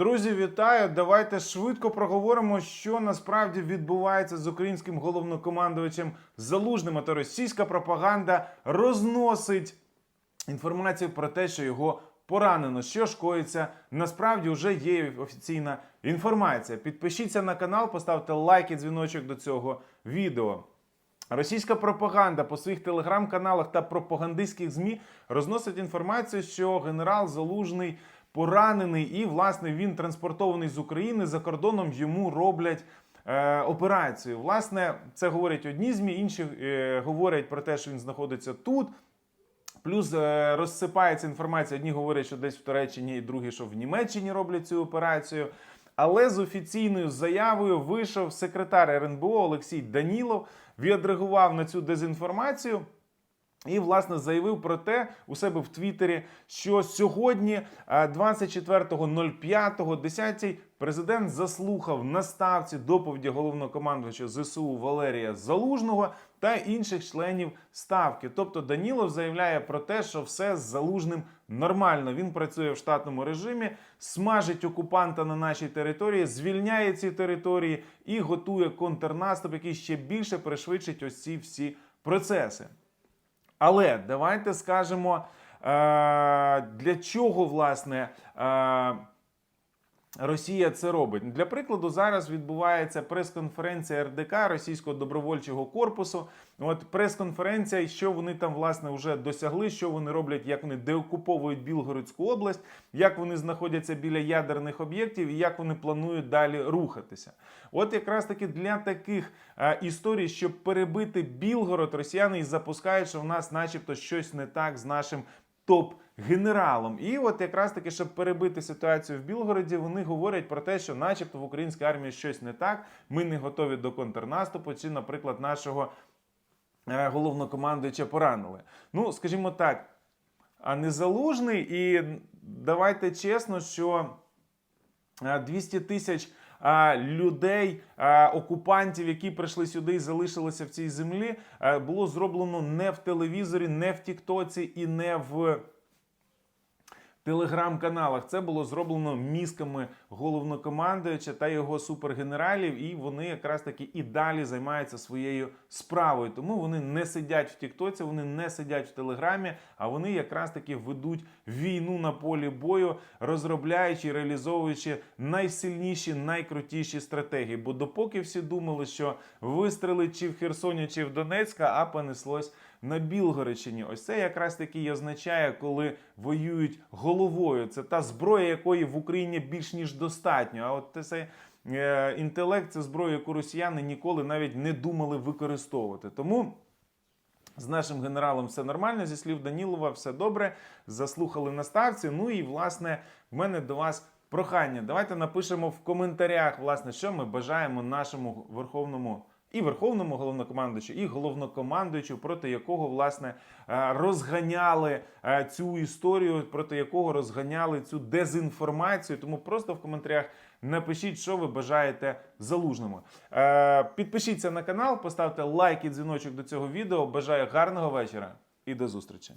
Друзі, вітаю! Давайте швидко проговоримо, що насправді відбувається з українським головнокомандувачем Залужним. А то російська пропаганда розносить інформацію про те, що його поранено. Що ж коїться? Насправді вже є офіційна інформація. Підпишіться на канал, поставте лайк і дзвіночок до цього відео. Російська пропаганда по своїх телеграм-каналах та пропагандистських ЗМІ розносить інформацію, що генерал Залужний поранений, і власне він транспортований з України за кордоном. Йому роблять е, операцію. Власне, це говорять одні ЗМІ, інші е, говорять про те, що він знаходиться тут. Плюс е, розсипається інформація. Одні говорять, що десь в Туреччині, і другі, що в Німеччині роблять цю операцію. Але з офіційною заявою вийшов секретар РНБО Олексій Данілов, відреагував на цю дезінформацію. І, власне, заявив про те у себе в Твіттері, що сьогодні, е, 24.05.10, президент заслухав на ставці доповіді головнокомандувача ЗСУ Валерія Залужного та інших членів ставки. Тобто Данілов заявляє про те, що все з залужним нормально. Він працює в штатному режимі, смажить окупанта на нашій території, звільняє ці території і готує контрнаступ, який ще більше пришвидшить ось ці всі процеси. Але давайте скажемо, е, для чого власне е, Росія це робить. Для прикладу, зараз відбувається прес-конференція РДК Російського добровольчого корпусу. От прес-конференція, що вони там власне вже досягли, що вони роблять, як вони деокуповують Білгородську область, як вони знаходяться біля ядерних об'єктів і як вони планують далі рухатися. От якраз таки для таких е, історій, щоб перебити Білгород, росіяни і запускають, що в нас, начебто, щось не так з нашим топ-генералом. І от якраз таки, щоб перебити ситуацію в Білгороді, вони говорять про те, що, начебто, в українській армії щось не так. Ми не готові до контрнаступу, чи, наприклад, нашого е, головнокомандуюча поранили. Ну, скажімо так, а не і давайте чесно, що. е, 200 тисяч а, людей, окупантів, які прийшли сюди і залишилися в цій землі, було зроблено не в телевізорі, не в Тіктоці і не в телеграм-каналах. Це було зроблено мізками головнокомандуюча та його супергенералів, і вони якраз таки і далі займаються своєю справою. Тому вони не сидять в Тіктоці, вони не сидять в Телеграмі, а вони якраз таки ведуть війну на полі бою, розробляючи і реалізовуючи найсильніші, найкрутіші стратегії. Бо допоки всі думали, що вистрелить чи в Херсоні, чи в Донецька, а понеслось на Білгородщині. Ось це якраз таки і означає, коли воюють головою. Це та зброя, якої в Україні більш ніж достатньо. А от це е, інтелект це зброя, яку росіяни ніколи навіть не думали використовувати. Тому. З нашим генералом все нормально, зі слів Данілова, все добре. Заслухали на ставці. Ну і власне в мене до вас прохання. Давайте напишемо в коментарях, власне, що ми бажаємо нашому верховному і верховному головнокомандуючу, і головнокомандуючу, проти якого власне е, розганяли е, цю історію, проти якого розганяли цю дезінформацію. Тому просто в коментарях напишіть, що ви бажаєте залужному. Е, Підпишіться на канал, поставте лайк і дзвіночок до цього відео. Бажаю гарного вечора і до зустрічі.